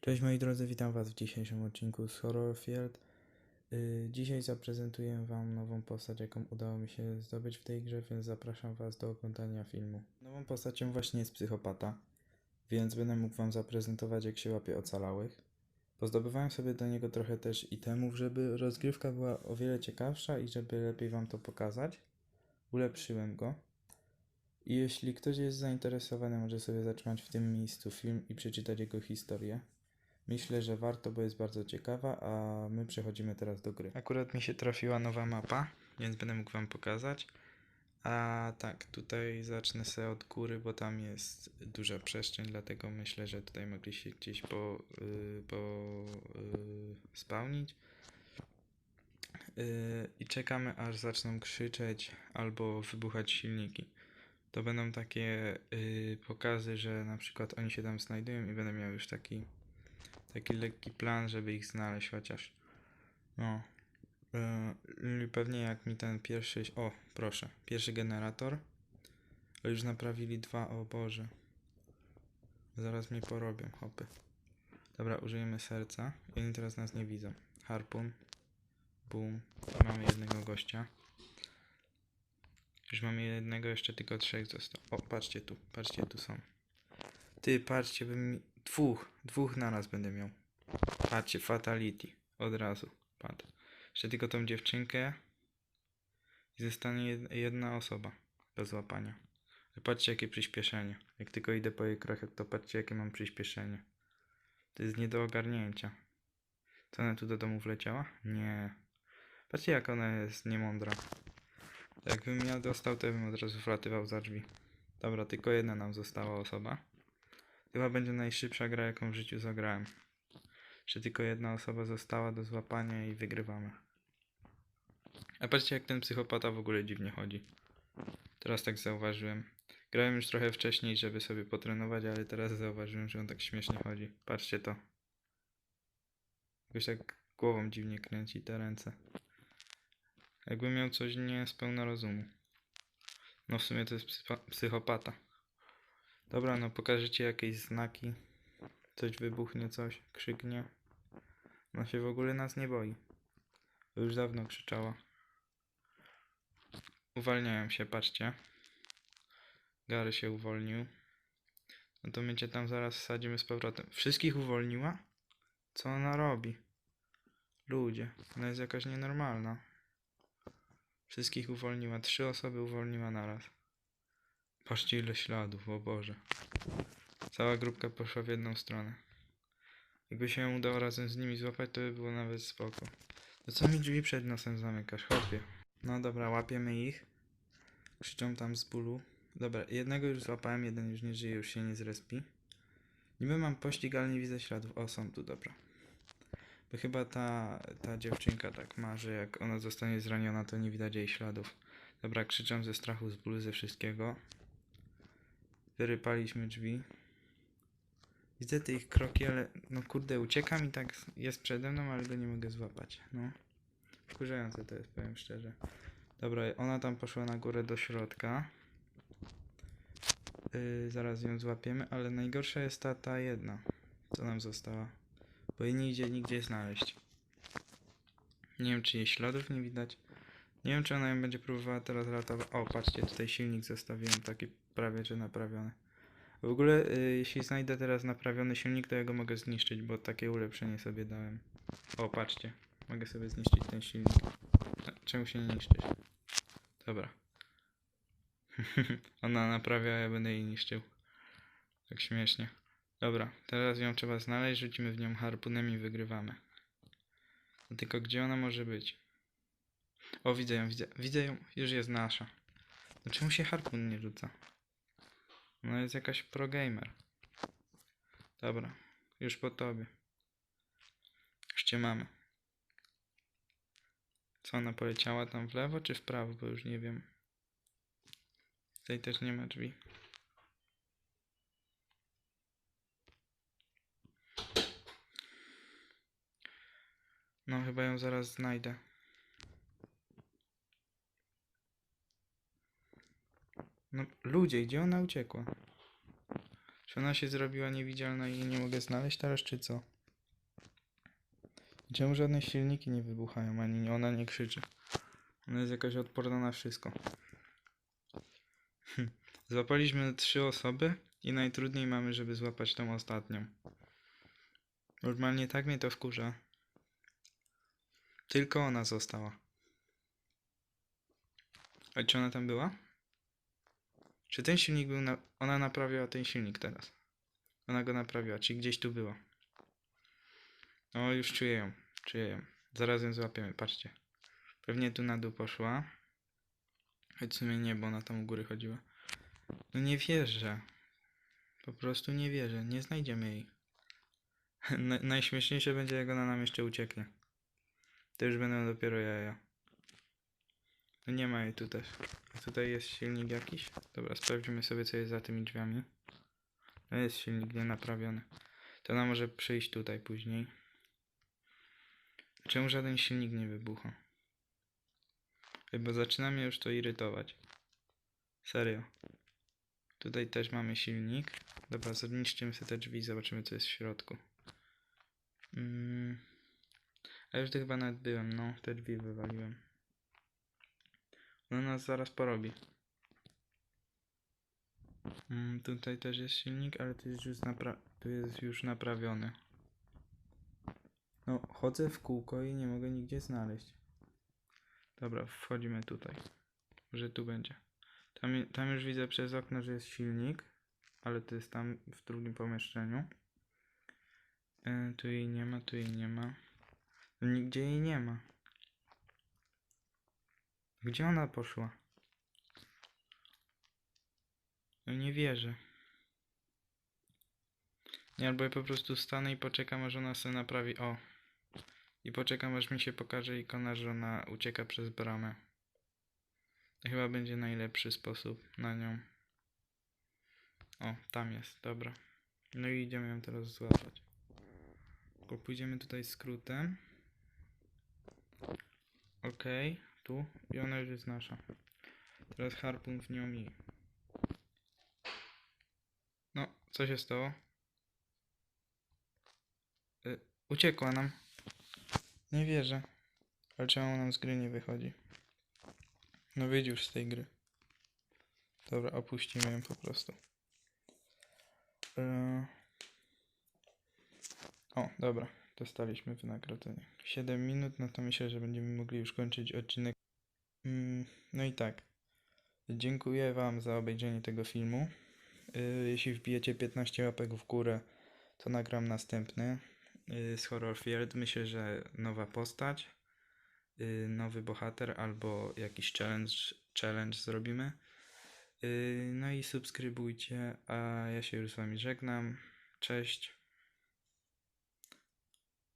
Cześć moi drodzy, witam was w dzisiejszym odcinku z Horrorfield. Yy, dzisiaj zaprezentuję wam nową postać, jaką udało mi się zdobyć w tej grze, więc zapraszam was do oglądania filmu. Nową postacią właśnie jest psychopata, więc będę mógł wam zaprezentować jak się łapie ocalałych. Pozdobywałem sobie do niego trochę też itemów, żeby rozgrywka była o wiele ciekawsza i żeby lepiej wam to pokazać. Ulepszyłem go. I jeśli ktoś jest zainteresowany, może sobie zatrzymać w tym miejscu film i przeczytać jego historię. Myślę, że warto, bo jest bardzo ciekawa, a my przechodzimy teraz do gry. Akurat mi się trafiła nowa mapa, więc będę mógł wam pokazać. A tak, tutaj zacznę sobie od góry, bo tam jest duża przestrzeń, dlatego myślę, że tutaj mogli się gdzieś po, yy, po yy, spełnić. Yy, I czekamy aż zaczną krzyczeć albo wybuchać silniki. To będą takie yy, pokazy, że na przykład oni się tam znajdują i będę miał już taki taki lekki plan, żeby ich znaleźć chociaż. No. Yy, pewnie jak mi ten pierwszy. O, proszę. Pierwszy generator. Już naprawili dwa. O Boże. Zaraz mnie porobią, hopy. Dobra, użyjemy serca. I oni teraz nas nie widzą. Harpun. Boom. Mamy jednego gościa. Już mamy jednego, jeszcze tylko trzech zostało. O, patrzcie tu, patrzcie, tu są. Ty, patrzcie, bym. Dwóch, dwóch naraz będę miał. Patrzcie, fatality. Od razu. Patrz. Jeszcze tylko tą dziewczynkę. I zostanie jed- jedna osoba do złapania. Patrzcie, jakie przyspieszenie. Jak tylko idę po jej krokach, to patrzcie, jakie mam przyspieszenie. To jest nie do ogarnięcia. Co ona tu do domu wleciała? Nie. Patrzcie, jak ona jest niemądra. Jakbym ja dostał, to bym od razu wlatywał za drzwi. Dobra, tylko jedna nam została osoba. Chyba będzie najszybsza gra, jaką w życiu zagrałem. Że tylko jedna osoba została do złapania i wygrywamy. A patrzcie, jak ten psychopata w ogóle dziwnie chodzi. Teraz tak zauważyłem. Grałem już trochę wcześniej, żeby sobie potrenować, ale teraz zauważyłem, że on tak śmiesznie chodzi. Patrzcie to. Jakoś tak głową dziwnie kręci te ręce. Jakby miał coś nie z pełna rozumu. No w sumie to jest psycho- psychopata. Dobra, no pokażecie jakieś znaki. Coś wybuchnie, coś, krzyknie. Ona się w ogóle nas nie boi. Bo Już dawno krzyczała. Uwalniają się, patrzcie. Gary się uwolnił. No to my cię tam zaraz wsadzimy z powrotem. Wszystkich uwolniła? Co ona robi? Ludzie, ona jest jakaś nienormalna. Wszystkich uwolniła. Trzy osoby uwolniła naraz. Patrzcie ile śladów, o Boże. Cała grupka poszła w jedną stronę. Jakby się udało razem z nimi złapać, to by było nawet spoko. To co mi drzwi przed nosem zamykasz? Chłopie. No dobra, łapiemy ich. Krzyczą tam z bólu. Dobra, jednego już złapałem, jeden już nie żyje, już się nie zrespi. Niby mam pościg, ale nie widzę śladów. O, są tu, dobra. Bo chyba ta, ta dziewczynka tak ma, że jak ona zostanie zraniona, to nie widać jej śladów. Dobra, krzyczą ze strachu, z bólu, ze wszystkiego. Wyrypaliśmy drzwi. Widzę te ich kroki, ale no kurde, uciekam i tak jest przede mną, ale go nie mogę złapać. No. Wkurzające to jest, powiem szczerze. Dobra, ona tam poszła na górę do środka. Yy, zaraz ją złapiemy, ale najgorsza jest ta, ta jedna, co nam została. Bo jej nie idzie nigdzie znaleźć. Nie wiem, czy jej śladów nie widać. Nie wiem, czy ona ją będzie próbowała teraz ratować. O, patrzcie, tutaj silnik zostawiłem taki prawie, że naprawiony. W ogóle, y, jeśli znajdę teraz naprawiony silnik, to ja go mogę zniszczyć, bo takie ulepszenie sobie dałem. O, patrzcie. Mogę sobie zniszczyć ten silnik. Czemu się nie niszczysz? Dobra. Ona naprawia, ja będę jej niszczył. Tak śmiesznie. Dobra, teraz ją trzeba znaleźć, rzucimy w nią harpunem i wygrywamy. No tylko gdzie ona może być? O, widzę ją, widzę, widzę ją, już jest nasza. No czemu się harpun nie rzuca? No jest jakaś pro gamer. Dobra, już po tobie. Już cię mamy. Co ona poleciała tam w lewo czy w prawo, bo już nie wiem. Tutaj też nie ma drzwi. No chyba ją zaraz znajdę. No ludzie, gdzie ona uciekła? Czy ona się zrobiła niewidzialna i jej nie mogę znaleźć teraz, czy co? Czemu żadne silniki nie wybuchają, ani ona nie krzyczy? Ona jest jakaś odporna na wszystko. Hm. Złapaliśmy trzy osoby i najtrudniej mamy, żeby złapać tą ostatnią. Normalnie tak mnie to wkurza. Tylko ona została. A czy ona tam była? Czy ten silnik był na... Ona naprawiała ten silnik teraz. Ona go naprawiła, czyli gdzieś tu była. O, już czuję ją. Czuję ją. Zaraz ją złapiemy, patrzcie. Pewnie tu na dół poszła. Choć w sumie nie, bo ona tam u góry chodziła. No nie wierzę. Po prostu nie wierzę. Nie znajdziemy jej. Na, najśmieszniejsze będzie, jak ona nam jeszcze ucieknie. To już będą dopiero jaja. No nie ma jej tu też. Tutaj jest silnik jakiś? Dobra, sprawdźmy sobie, co jest za tymi drzwiami. To jest silnik nienaprawiony. To ona może przyjść tutaj później. Czemu żaden silnik nie wybucha? Bo zaczyna mnie już to irytować. Serio. Tutaj też mamy silnik. Dobra, zniszczymy sobie te drzwi, zobaczymy co jest w środku. Mm. A już tu chyba nawet byłem, no, te drzwi wywaliłem. No nas zaraz porobi. Mm, tutaj też jest silnik, ale to jest już, napra- tu jest już naprawiony. No, chodzę w kółko i nie mogę nigdzie znaleźć. Dobra, wchodzimy tutaj. Że tu będzie. Tam, tam już widzę przez okno, że jest silnik, ale to jest tam w drugim pomieszczeniu. E, tu jej nie ma, tu jej nie ma. No, nigdzie jej nie ma. Gdzie ona poszła? No nie wierzę. Nie, albo ja po prostu stanę i poczekam, aż ona sobie naprawi. O. I poczekam, aż mi się pokaże ikona, że ona ucieka przez bramę. To chyba będzie najlepszy sposób na nią. O, tam jest, dobra. No i idziemy ją teraz złapać. Tylko pójdziemy tutaj skrótem. Okej, tu. I ona już jest nasza. Teraz harpun w nią i... No, co się stało? Y, uciekła nam. Nie wierzę. Ale czemu nam z gry nie wychodzi? No wyjdź już z tej gry. Dobra, opuścimy ją po prostu. Yy. O, dobra. Dostaliśmy wynagrodzenie. 7 minut, no to myślę, że będziemy mogli już kończyć odcinek. Mm, no i tak. Dziękuję Wam za obejrzenie tego filmu. Yy, jeśli wbijecie 15 łapek w górę, to nagram następny yy, z Horror Field. Myślę, że nowa postać, yy, nowy bohater albo jakiś challenge, challenge zrobimy. No i subskrybujcie, a ja się już z Wami żegnam. Cześć.